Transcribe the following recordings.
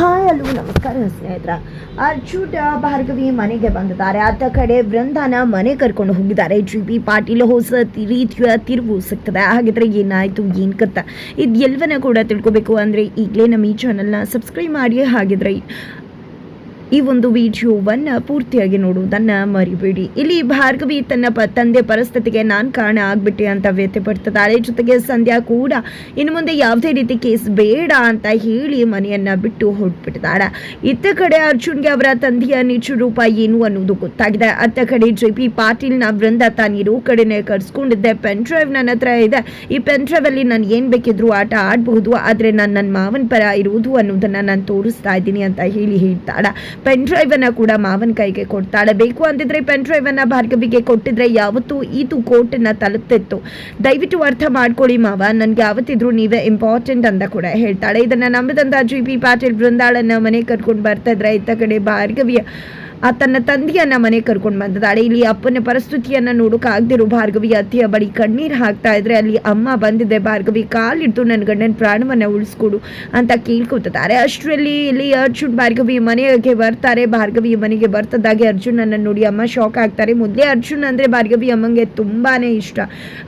Hi hello ನಮಸ್ಕಾರ ಸ್ನೇಹಿತರ. ಅರ್ಜುನ್ ಭಾರ್ಗವಿ ಮನೆಗೆ ಬಂದಿದ್ದಾರೆ. ಆತ ಕಡೆ ಬೃಂದಾನ ಮನೆ ಕರ್ಕೊಂಡು ಹೋಗಿದ್ದಾರೆ. ಜಿ ಬಿ ಪಾಟೀಲ್ ಹೊಸ ರೀತಿಯ ತಿರುವು ಸಿಗ್ತದೆ. ಹಾಗಿದ್ರೆ ಏನಾಯ್ತು, ಏನು ಕತ್ತ ಇದು ಎಲ್ಲವನ್ನ ಕೂಡ ತಿಳ್ಕೊಬೇಕು. ಅಂದ್ರೆ ಈಗಲೇ ನಮ್ಮ ಈ ಚಾನಲ್ನ ಸಬ್ಸ್ಕ್ರೈಬ್ ಮಾಡಿ. ಹಾಗಿದ್ರೆ ಈ ಒಂದು ವಿಡಿಯೋವನ್ನ ಪೂರ್ತಿಯಾಗಿ ನೋಡುವುದನ್ನ ಮರಿಬೇಡಿ. ಇಲ್ಲಿ ಭಾರ್ಗವಿ ತನ್ನ ಪ ತಂದೆ ಪರಿಸ್ಥಿತಿಗೆ ನಾನು ಕಾರಣ ಆಗ್ಬಿಟ್ಟೆ ಅಂತ ವ್ಯಥೆ ಜೊತೆಗೆ ಸಂಧ್ಯಾ ಕೂಡ ಇನ್ನು ಮುಂದೆ ಯಾವುದೇ ರೀತಿ ಕೇಸ್ ಬೇಡ ಅಂತ ಹೇಳಿ ಮನೆಯನ್ನ ಬಿಟ್ಟು ಹೊರಟ್ಬಿಟ್ಟಿದ್ದಾಳೆ. ಇತ್ತ ಕಡೆ ಅರ್ಜುನ್ಗೆ ಅವರ ತಂದೆಯ ನಿಜ ರೂಪ ಏನು ಅನ್ನೋದು ಗೊತ್ತಾಗಿದೆ. ಅತ್ತ ಕಡೆ ಜೆ ಪಿ ಪಾಟೀಲ್ನ ವೃಂದ ತಾನಿರೋ ಕಡೆನೆ ಕರ್ಸ್ಕೊಂಡಿದ್ದೆ. ಪೆನ್ ಡ್ರೈವ್ ನನ್ನ ಹತ್ರ ಇದೆ. ಈ ಪೆನ್ ಡ್ರೈವ್ ಅಲ್ಲಿ ನಾನು ಏನು ಬೇಕಿದ್ರು ಆಟ ಆಡಬಹುದು. ಆದರೆ ನಾನು ನನ್ನ ಮಾವನ ಪರ ಇರುವುದು ಅನ್ನೋದನ್ನ ನಾನು ತೋರಿಸ್ತಾ ಇದ್ದೀನಿ ಅಂತ ಹೇಳಿ ಹೇಳ್ತಾಳೆ. ಪೆನ್ ಡ್ರೈವ್ ಅನ್ನ ಕೂಡ ಮಾವನ ಕೈಗೆ ಕೊಡ್ತಾಳೆ ಬೇಕು ಅಂತಿದ್ರೆ ಪೆನ್ ಡ್ರೈವ್ ಅನ್ನ ಭಾರ್ಗವಿಗೆ ಕೊಟ್ಟಿದ್ರೆ ಯಾವತ್ತೂ ಈತು ಕೋರ್ಟನ್ನು ತಲುಪ್ತಿತ್ತು. ದಯವಿಟ್ಟು ಅರ್ಥ ಮಾಡ್ಕೊಳ್ಳಿ ಮಾವ, ನನಗೆ ಯಾವತ್ತಿದ್ರೂ ನೀವೇ ಇಂಪಾರ್ಟೆಂಟ್ ಅಂತ ಕೂಡ ಹೇಳ್ತಾಳೆ. ಇದನ್ನು ನಂಬಿದಂಥ ಜಿ ಪಿ ಪಾಟೀಲ್ ಬೃಂದಾಳನ್ನ ಮನೆ ಕರ್ಕೊಂಡು ಬರ್ತಾ ಇದ್ರೆ, ಇತ್ತ ಕಡೆ ಭಾರ್ಗವಿಯ ತನ್ನ ತಂದೆಯನ್ನ ಮನೆ ಕರ್ಕೊಂಡು ಬಂದಿದ್ದಾಳೆ. ಇಲ್ಲಿ ಅಪ್ಪನ ಪರಿಸ್ಥಿತಿಯನ್ನ ನೋಡೋಕಾಗ್ದಿರೋ ಭಾರ್ಗವಿ ಅತ್ತೆಯ ಬಳಿ ಕಣ್ಣೀರು ಹಾಕ್ತಾ ಇದ್ರೆ ಅಲ್ಲಿ ಅಮ್ಮ ಬಂದಿದೆ. ಭಾರ್ಗವಿ ಕಾಲಿಟ್ಟು ನನ್ನ ಗಂಡನ ಪ್ರಾಣವನ್ನ ಉಳಿಸ್ಕೊಡು ಅಂತ ಕೇಳ್ಕೊತಿದ್ದಾರೆ. ಅಷ್ಟರಲ್ಲಿ ಇಲ್ಲಿ ಅರ್ಜುನ್ ಭಾರ್ಗವಿ ಮನೆಗೆ ಬರ್ತಾರೆ. ಭಾರ್ಗವಿ ಮನೆಗೆ ಬರ್ತದಾಗೆ ಅರ್ಜುನನ್ನ ನೋಡಿ ಅಮ್ಮ ಶಾಕ್ ಆಗ್ತಾರೆ. ಮೊದಲೇ ಅರ್ಜುನ್ ಅಂದ್ರೆ ಭಾರ್ಗವಿ ಅಮ್ಮಂಗೆ ತುಂಬಾನೇ ಇಷ್ಟ.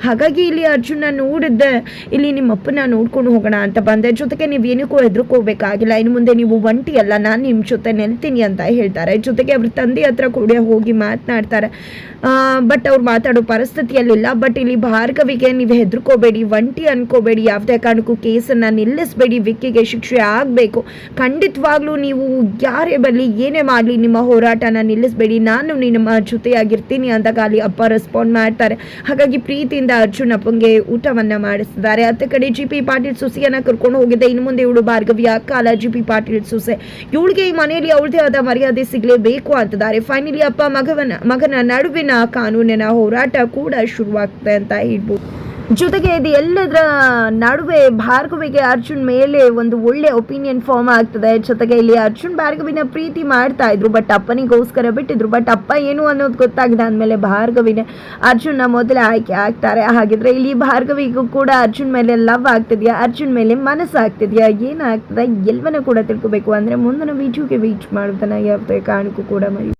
ಹಾಗಾಗಿ ಇಲ್ಲಿ ಅರ್ಜುನ ನೋಡಿದ್ದೆ. ಇಲ್ಲಿ ನಿಮ್ಮ ಅಪ್ಪನ ನೋಡ್ಕೊಂಡು ಹೋಗೋಣ ಅಂತ ಬಂದೆ. ಜೊತೆಗೆ ನೀವು ಏನಕ್ಕೂ ಹೆದರ್ಕೋಬೇಕಾಗಿಲ್ಲ. ಇನ್ನು ಮುಂದೆ ನೀವು ಒಂಟಿ ಅಲ್ಲ. ನಾನು ನಿಮ್ಮ ಜೊತೆ ನೆಲ್ತೀನಿ ಅಂತ ಹೇಳ್ತಾರೆ. ಜೊತೆಗೆ ಅವ್ರ ತಂದೆ ಹತ್ರ ಕೂಡ ಹೋಗಿ ಮಾತನಾಡ್ತಾರೆ. ಬಟ್ ಅವ್ರು ಮಾತಾಡೋ ಪರಿಸ್ಥಿತಿಯಲ್ಲಿಲ್ಲ. ಬಟ್ ಇಲ್ಲಿ ಭಾರ್ಗವಿಗೆ ನೀವು ಹೆದರ್ಕೋಬೇಡಿ, ಒಂಟಿ ಅನ್ಕೋಬೇಡಿ. ಯಾವುದೇ ಕಾರಣಕ್ಕೂ ಕೇಸನ್ನು ನಿಲ್ಲಿಸಬೇಡಿ, ವಿಕ್ಕಿಗೆ ಶಿಕ್ಷೆ ಆಗಬೇಕು. ಖಂಡಿತವಾಗ್ಲೂ ನೀವು ಯಾರೇ ಬರಲಿ ಏನೇ ಮಾಡಲಿ, ನಿಮ್ಮ ಹೋರಾಟನ ನಿಲ್ಲಿಸಬೇಡಿ. ನಾನು ನಿಮ್ಮ ಜೊತೆಯಾಗಿರ್ತೀನಿ ಅಂದಾಗ ಅಲ್ಲಿ ಅಪ್ಪ ರೆಸ್ಪಾಂಡ್ ಮಾಡ್ತಾರೆ. ಹಾಗಾಗಿ ಪ್ರೀತಿಯಿಂದ ಅರ್ಜುನ್ ಅಪ್ಪಂಗೆ ಊಟವನ್ನು ಮಾಡಿಸಿದ್ದಾರೆ. ಅತ್ತ ಕಡೆ ಜಿ ಪಿ ಪಾಟೀಲ್ ಸುಸಿಯನ್ನ ಕರ್ಕೊಂಡು ಹೋಗಿದ್ದೆ. ಇನ್ನು ಮುಂದೆ ಇವಳು ಭಾರ್ಗವಿ ಅಕ್ಕ ಅಲ್ಲ, ಜಿ ಪಿ ಪಾಟೀಲ್ ಸುಸೆ. ಇವಳಿಗೆ ಈ ಮನೆಯಲ್ಲಿ ಅವಳದೇ ಆದ ಮರ್ಯಾದೆ ಸಿಗಲೇಬೇಕು ಅಂತಿದ್ದಾರೆ. ಫೈನಲಿ ಅಪ್ಪ ಮಗವನ ಮಗನ ನಡುವಿನ ಕಾನೂನಿನ ಹೋರಾಟ ಕೂಡ ಶುರುವಾಗ್ತದೆ ಅಂತ ಹೇಳ್ಬೋದು. ಜೊತೆಗೆ ಇದು ಎಲ್ಲದರ ನಡುವೆ ಭಾರ್ಗವಿಗೆ ಅರ್ಜುನ್ ಮೇಲೆ ಒಂದು ಒಳ್ಳೆ ಒಪಿನಿಯನ್ ಫಾರ್ಮ್ ಆಗ್ತದೆ. ಜೊತೆಗೆ ಇಲ್ಲಿ ಅರ್ಜುನ್ ಭಾರ್ಗವಿನ ಪ್ರೀತಿ ಮಾಡ್ತಾ ಇದ್ರು ಬಟ್ ಅಪ್ಪನಿಗೋಸ್ಕರ ಬಿಟ್ಟಿದ್ರು. ಬಟ್ ಅಪ್ಪ ಏನು ಅನ್ನೋದು ಗೊತ್ತಾಗಿದೆ ಅಂದಮೇಲೆ ಭಾರ್ಗವಿನ ಅರ್ಜುನ್ನ ಮೊದಲೇ ಆಯ್ಕೆ ಆಗ್ತಾರೆ. ಹಾಗಿದ್ರೆ ಇಲ್ಲಿ ಭಾರ್ಗವಿಗೂ ಕೂಡ ಅರ್ಜುನ್ ಮೇಲೆ ಲವ್ ಆಗ್ತಿದೆಯಾ? ಅರ್ಜುನ್ ಮೇಲೆ ಮನಸ್ಸು ಆಗ್ತಿದ್ಯಾ? ಏನಾಗ್ತದೆ? ಎಲ್ಲವನ್ನ ಕೂಡ ತಿಳ್ಕೊಬೇಕು. ಅಂದ್ರೆ ಮುಂದಿನ ವಿಡಿಯೋಗೆ ವೀಚ್ ಮಾಡೋದನ್ನು ಯಾವುದೇ ಕಾರಣಕ್ಕೂ ಕೂಡ ಮರಿ